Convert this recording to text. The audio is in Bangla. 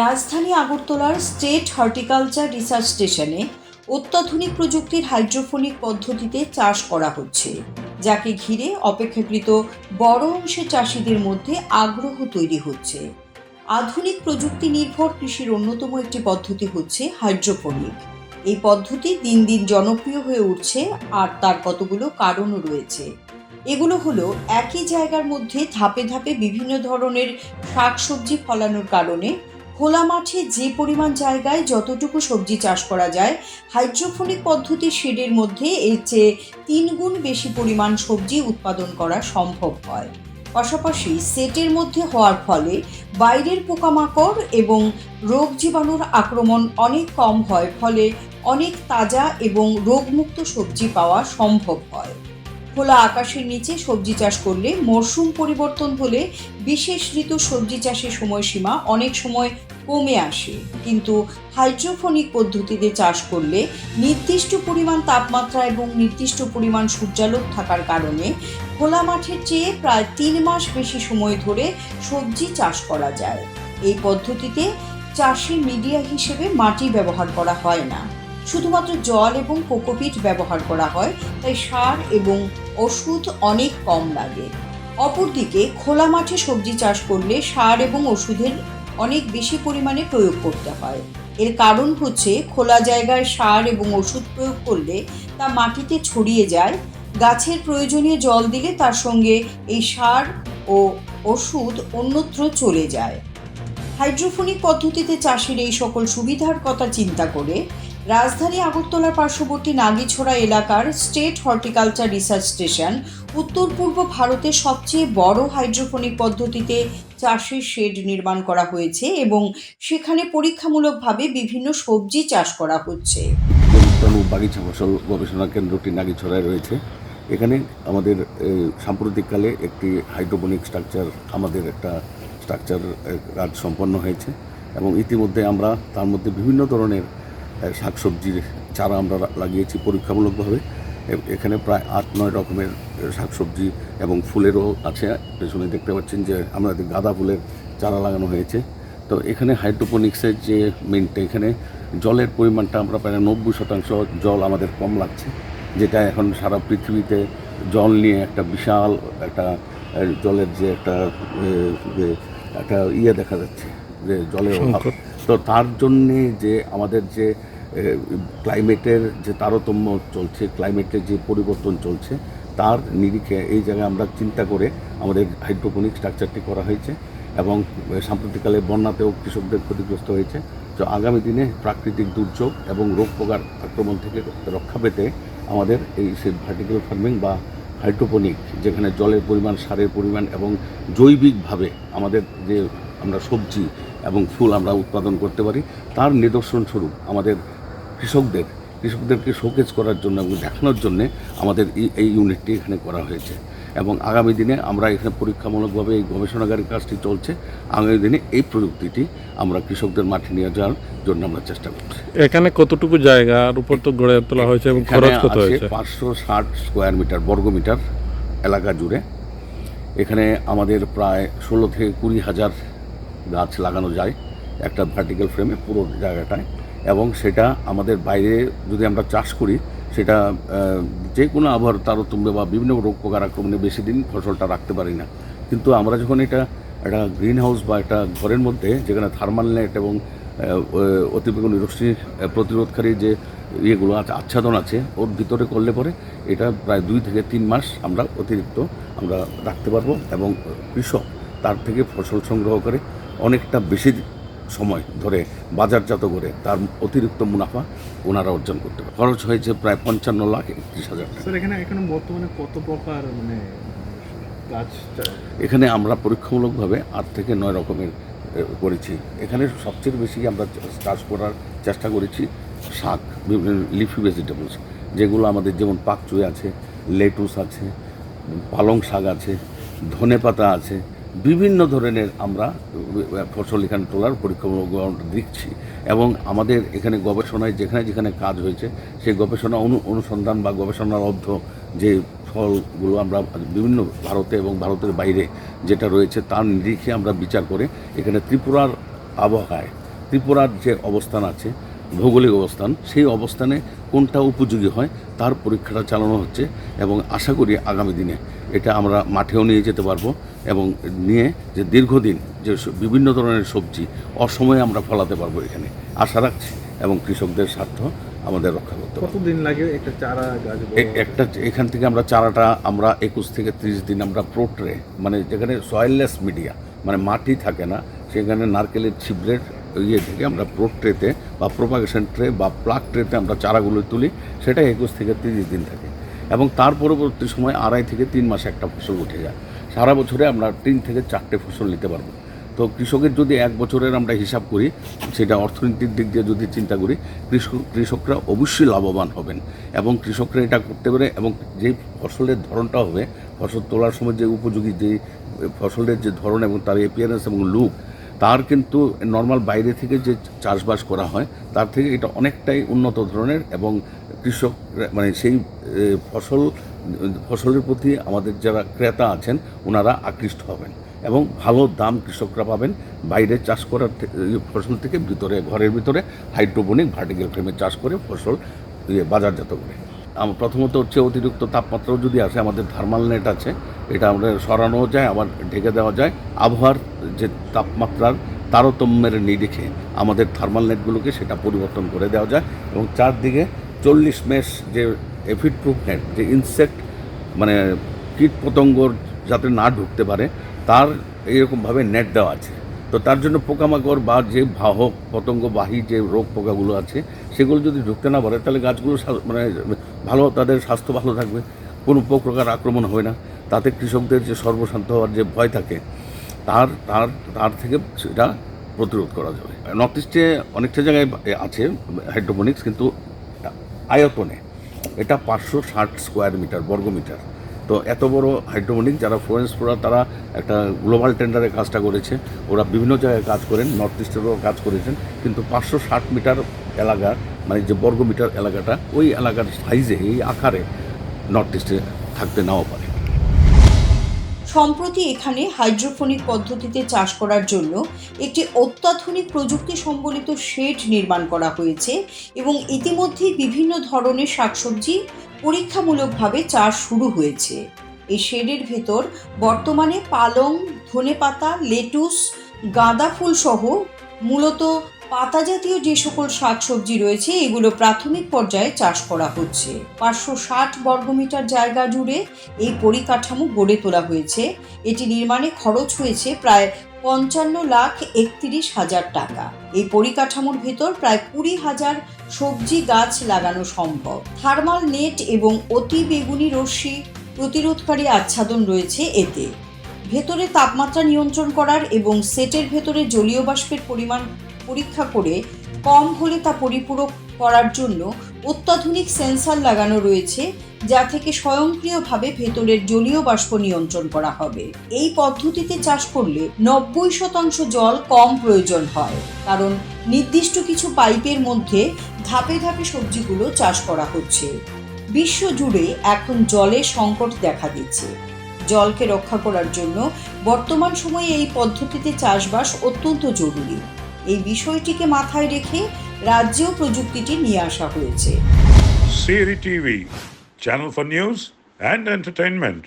রাজধানী আগরতলার স্টেট হর্টিকালচার রিসার্চ স্টেশনে অত্যাধুনিক প্রযুক্তির হাইড্রোফোনিক পদ্ধতিতে চাষ করা হচ্ছে, যাকে ঘিরে অপেক্ষাকৃত বড় অংশের চাষিদের মধ্যে আগ্রহ তৈরি হচ্ছে। আধুনিক প্রযুক্তি নির্ভর কৃষির অন্যতম একটি পদ্ধতি হচ্ছে হাইড্রোফোনিক। এই পদ্ধতি দিন দিন জনপ্রিয় হয়ে উঠছে আর তার কতগুলো কারণও রয়েছে। এগুলো হলো একই জায়গার মধ্যে ধাপে ধাপে বিভিন্ন ধরনের শাকসবজি ফলানোর কারণে খোলা মাঠে যে পরিমাণ জায়গায় যতটুকু সবজি চাষ করা যায়, হাইড্রোফোনিক পদ্ধতির শেডের মধ্যে এর চেয়ে তিন গুণ বেশি পরিমাণ সবজি উৎপাদন করা সম্ভব হয়। পাশাপাশি সেটের মধ্যে হওয়ার ফলে বাইরের পোকামাকড় এবং রোগ জীবাণুর আক্রমণ অনেক কম হয়, ফলে অনেক তাজা এবং রোগমুক্ত সবজি পাওয়া সম্ভব হয়। খোলা আকাশের নিচে সবজি চাষ করলে মরশুম পরিবর্তন হলে বিশেষ ঋতু সবজি চাষের সময়সীমা অনেক সময় কমে আসে। কিন্তু হাইড্রোফোনিক পদ্ধতিতে চাষ করলে নির্দিষ্ট পরিমাণ তাপমাত্রা এবং নির্দিষ্ট পরিমাণ সূর্যালোক থাকার কারণে খোলা মাঠের চেয়ে প্রায় তিন মাস বেশি সময় ধরে সবজি চাষ করা যায়। এই পদ্ধতিতে চাষের মিডিয়া হিসেবে মাটি ব্যবহার করা হয় না। শুধুমাত্র জল এবং কোকোপিট ব্যবহার করা হয়, তাই সার এবং ওষুধ অনেক কম লাগে। অপরদিকে, খোলা মাঠে সবজি চাষ করলে সার এবং ওষুধের অনেক বেশি পরিমাণে প্রয়োগ করতে হয়। এর কারণ হচ্ছে, খোলা জায়গায় সার এবং ওষুধ প্রয়োগ করলে তা মাটিতে ছড়িয়ে যায়। গাছের প্রয়োজনীয় জল দিলে তার সঙ্গে এই সার ও ওষুধ অন্যত্র চলে যায়। হাইড্রোফোনিক পদ্ধতিতে চাষের এই সকল সুবিধার কথা চিন্তা করে রাজধানী আগরতলার পার্শ্ববর্তী নাগিছড়া এলাকার স্টেট হর্টিকালচার রিসার্চ স্টেশন, উত্তর পূর্ব ভারতের সবচেয়ে বড় হাইড্রোফোনিক পদ্ধতিতে চাষের শেড নির্মাণ করা হয়েছে এবং সেখানে পরীক্ষামূলকভাবে বিভিন্ন সবজি চাষ করা হচ্ছে। বাগিচা ফসল গবেষণা কেন্দ্রটি নাগিছড়ায় রয়েছে। এখানে আমাদের সাম্প্রতিককালে একটি হাইড্রোপনিক স্ট্রাকচার, আমাদের একটা স্ট্রাকচার কাজ সম্পন্ন হয়েছে এবং ইতিমধ্যে আমরা তার মধ্যে বিভিন্ন ধরনের শাকসবজির চারা আমরা লাগিয়েছি পরীক্ষামূলকভাবে। এখানে প্রায় আট, নয় রকমের শাকসবজি এবং ফুলেরও আছে। পেছনে দেখতে পাচ্ছেন যে আমাদের গাঁদা ফুলের চারা লাগানো হয়েছে। তো এখানে হাইড্রোপনিক্সের যে মেনটা, এখানে জলের পরিমাণটা আমরা প্রায় নব্বই শতাংশ জল আমাদের কম লাগছে, যেটা এখন সারা পৃথিবীতে জল নিয়ে একটা বিশাল একটা জলের যে একটা একটা ইয়ে দেখা যাচ্ছে, যে জলের অভাব। তো তার জন্যে যে আমাদের যে ক্লাইমেটের যে তারতম্য চলছে, ক্লাইমেটের যে পরিবর্তন চলছে, তার নিরিখে এই জায়গায় আমরা চিন্তা করে আমাদের হাইড্রোপনিক স্ট্রাকচারটি করা হয়েছে এবং সাম্প্রতিককালে বন্যাতেও কৃষকদের ক্ষতিগ্রস্ত হয়েছে। তো আগামী দিনে প্রাকৃতিক দুর্যোগ এবং রোগ পোকার আক্রমণ থেকে রক্ষা পেতে আমাদের এই সে ভার্টিক্যাল ফার্মিং বা হাইড্রোপনিক, যেখানে জলের পরিমাণ, সারের পরিমাণ এবং জৈবিকভাবে আমাদের যে আমরা সবজি এবং ফুল আমরা উৎপাদন করতে পারি। তার নিদর্শন স্বরূপ আমাদের কৃষকদের কৃষকদেরকে শোকেজ করার জন্য এবং দেখানোর জন্য আমাদের এই এই ইউনিটটি এখানে করা হয়েছে। এবং আগামী দিনে আমরা এখানে পরীক্ষামূলকভাবে এই গবেষণাগারের কাজটি চলছে। আগামী দিনে এই প্রযুক্তিটি আমরা কৃষকদের মাঠে নিয়ে যাওয়ার জন্য আমরা চেষ্টা করছি। এখানে কতটুকু জায়গার উপর তো গড়ে তোলা হয়েছে এবং খরচ কত হয়েছে? পাঁচশো ষাট স্কোয়ার মিটার বর্গ মিটার এলাকা জুড়ে। এখানে আমাদের প্রায় ষোলো থেকে কুড়ি হাজার গাছ লাগানো যায় একটা ভার্টিক্যাল ফ্রেমে পুরো জায়গাটায়। এবং সেটা আমাদের বাইরে যদি আমরা চাষ করি, সেটা যে কোনো আবহাওয়ার তারতম্যে বা বিভিন্ন রোগ পোকার আক্রমণে বেশি দিন ফসলটা রাখতে পারি না। কিন্তু আমরা যখন এটা একটা গ্রিন হাউস বা একটা ঘরের মধ্যে, যেখানে থার্মাল নেট এবং অতিবেগুনি রশ্মি প্রতিরোধকারী যে ইয়েগুলো আছে, আচ্ছাদন আছে, ওর ভিতরে করলে পরে এটা প্রায় দুই থেকে তিন মাস আমরা অতিরিক্ত আমরা রাখতে পারব এবং কৃষক তার থেকে ফসল সংগ্রহ করে অনেকটা বেশি সময় ধরে বাজারজাত করে তার অতিরিক্ত মুনাফা ওনারা অর্জন করতে পারে। খরচ হয়েছে প্রায় পঞ্চান্ন লাখ একত্রিশ হাজার টাকা। এখানে এখন বর্তমানে কত প্রকার মানে গাছ এখানে আমরা পরীক্ষামূলকভাবে আট থেকে নয় রকমের করেছি। এখানে সবচেয়ে বেশি আমরা চাষ করার চেষ্টা করেছি শাক বিভিন্ন লিফি ভেজিটেবলস যেগুলো আমাদের যেমন পাকচুই আছে লেটুস আছে পালং শাক আছে ধনে পাতা আছে বিভিন্ন ধরনের আমরা ফসল এখানে তোলার পরীক্ষামূলক দিচ্ছি এবং আমাদের এখানে গবেষণায়, যেখানে যেখানে কাজ হয়েছে, সেই গবেষণা অনু, অনুসন্ধান বা গবেষণার অর্ধ যে ফলগুলো আমরা বিভিন্ন ভারতে এবং ভারতের বাইরে যেটা রয়েছে, তার নিরিখে আমরা বিচার করে এখানে ত্রিপুরার আবহাওয়ায়, ত্রিপুরার যে অবস্থান আছে, ভৌগোলিক অবস্থান, সেই অবস্থানে কোনটা উপযোগী হয়, তার পরীক্ষাটা চালানো হচ্ছে। এবং আশা করি আগামী দিনে এটা আমরা মাঠেও নিয়ে যেতে পারব এবং নিয়ে যে দীর্ঘদিন যে বিভিন্ন ধরনের সবজি অসময়ে আমরা ফলাতে পারব এখানে। আশা রাখছি এবং কৃষকদের স্বার্থ আমাদের রক্ষা করতে পারব। কতদিন লাগে একটা চারা গাছ একটা এখান থেকে আমরা চারাটা আমরা একুশ থেকে ত্রিশ দিন আমরা প্রোট্রে মানে যেখানে সয়েললেস মিডিয়া মানে মাটি থাকে না সেখানে নারকেলের ছিবড়ের ইয়ে থেকে আমরা প্রোট্রেতে বা প্রোপাগেশন ট্রে বা প্লাগ ট্রেতে আমরা চারাগুলো তুলি সেটা একুশ থেকে তিরিশ দিন থাকে। এবং তার পরবর্তী সময় আড়াই থেকে তিন মাসে একটা ফসল উঠে যায়। সারা বছরে আমরা তিন থেকে চারটে ফসল নিতে পারব। তো কৃষকের যদি এক বছরের আমরা হিসাব করি, সেটা অর্থনীতির দিক দিয়ে যদি চিন্তা করি কৃষক কৃষকরা অবশ্যই লাভবান হবেন এবং কৃষকরা এটা করতে পারে এবং যে ফসলের ধরনটা হবে, ফসল তোলার সময় যে উপযোগী যে ফসলের যে ধরন এবং তার এপিয়ারেন্স এবং লুক তার কিন্তু নর্মাল বাইরে থেকে যে চাষবাস করা হয়, তার থেকে এটা অনেকটাই উন্নত ধরনের এবং কৃষক মানে সেই ফসল, ফসলের প্রতি আমাদের যারা ক্রেতা আছেন, ওনারা আকৃষ্ট হবেন এবং ভালো দাম কৃষকরা পাবেন। বাইরে চাষ করার ফসল থেকে ভিতরে, ঘরের ভিতরে হাইড্রোপনিক ভার্টিক্যাল ফ্রেমে চাষ করে ফসল বাজারজাত করে। আম- প্রথমত হচ্ছে অতিরিক্ত তাপমাত্রাও যদি আসে, আমাদের থার্মাল নেট আছে, এটা আমরা সরানো যায়, আবার ঢেকে দেওয়া যায়। আবহাওয়ার যে তাপমাত্রার তারতম্যের নিরিখে আমাদের থার্মাল নেটগুলোকে সেটা পরিবর্তন করে দেওয়া যায় এবং চারদিকে চল্লিশ মেশ যে এফিড প্রুফ নেট যে ইনসেক্ট মানে কীট পতঙ্গর যাতে না ঢুকতে পারে, তার এইরকমভাবে নেট দেওয়া আছে। তো তার জন্য পোকামাকড় বা যে বাহক পতঙ্গবাহী যে রোগ পোকাগুলো আছে, সেগুলো যদি ঢুকতে না পারে, তাহলে গাছগুলো মানে ভালো, তাদের স্বাস্থ্য ভালো থাকবে। কোনো প্রকার আক্রমণ হয় না। তাতে কৃষকদের যে সর্বশান্ত হওয়ার যে ভয় থাকে, তার তার তার থেকে সেটা প্রতিরোধ করা যাবে। নর্থ ইস্টে অনেকটা জায়গায় আছে হাইড্রোপনিক্স কিন্তু আয়তনে। এটা পাঁচশো ষাট স্কোয়ার মিটার বর্গমিটার তো এত বড় হাইড্রোমোনিক যারা ফ্লোরেন্স ফ্লোরা তারা একটা গ্লোবাল টেন্ডারে কাজটা করেছে। ওরা বিভিন্ন জায়গায় কাজ করেন, নর্থ ইস্টেরও কাজ করেছেন। কিন্তু পাঁচশো ষাট মিটার এলাকা মানে যে বর্গমিটার এলাকাটা, ওই এলাকার সাইজে এই আকারে নর্থ ইস্টে থাকতে নাও পারে। সম্প্রতি এখানে হাইড্রোফোনিক পদ্ধতিতে চাষ করার জন্য একটি অত্যাধুনিক প্রযুক্তি সম্বলিত শেড নির্মাণ করা হয়েছে এবং ইতিমধ্যেই বিভিন্ন ধরনের শাকসবজি পরীক্ষামূলকভাবে চাষ শুরু হয়েছে। এই শেডের ভেতর বর্তমানে পালং, ধনেপাতা, লেটুস, গাঁদা ফুল সহ মূলত পাতা জাতীয় যে সকল শাকসবজি রয়েছে, এগুলো প্রাথমিক পর্যায়ে চাষ করা হচ্ছে। পাঁচশো ষাট বর্গমিটার জায়গা জুড়ে এই পরিকাঠামো গড়ে তোলা হয়েছে। এটি নির্মাণে খরচ হয়েছে প্রায় পঞ্চান্ন লাখ একত্রিশ হাজার টাকা। এই পরিকাঠামোর ভেতর প্রায় কুড়ি হাজার সবজি গাছ লাগানো সম্ভব। থার্মাল নেট এবং অতি বেগুনি রশ্মি প্রতিরোধকারী আচ্ছাদন রয়েছে এতে। ভেতরে তাপমাত্রা নিয়ন্ত্রণ করার এবং সেটের ভেতরে জলীয় বাষ্পের পরিমাণ পরীক্ষা করে কম হলে তা পরিপূরক করার জন্য অত্যাধুনিক সেন্সার লাগানো রয়েছে, যা থেকে স্বয়ংক্রিয়ভাবে ভেতরের জলীয় বাষ্প নিয়ন্ত্রণ করা হবে। এই পদ্ধতিতে চাষ করলে নব্বই শতাংশ জল কম প্রয়োজন হয়, কারণ নির্দিষ্ট কিছু পাইপের মধ্যে ধাপে ধাপে সবজিগুলো চাষ করা হচ্ছে। বিশ্ব জুড়ে এখন জলের সংকট দেখা দিচ্ছে। জলকে রক্ষা করার জন্য বর্তমান সময়ে এই পদ্ধতিতে চাষবাস অত্যন্ত জরুরি। এই বিষয়টিকে মাথায় রেখে রাজ্যেও প্রযুক্তিটি নিয়ে আসা হয়েছে। সিরি TV channel for news and entertainment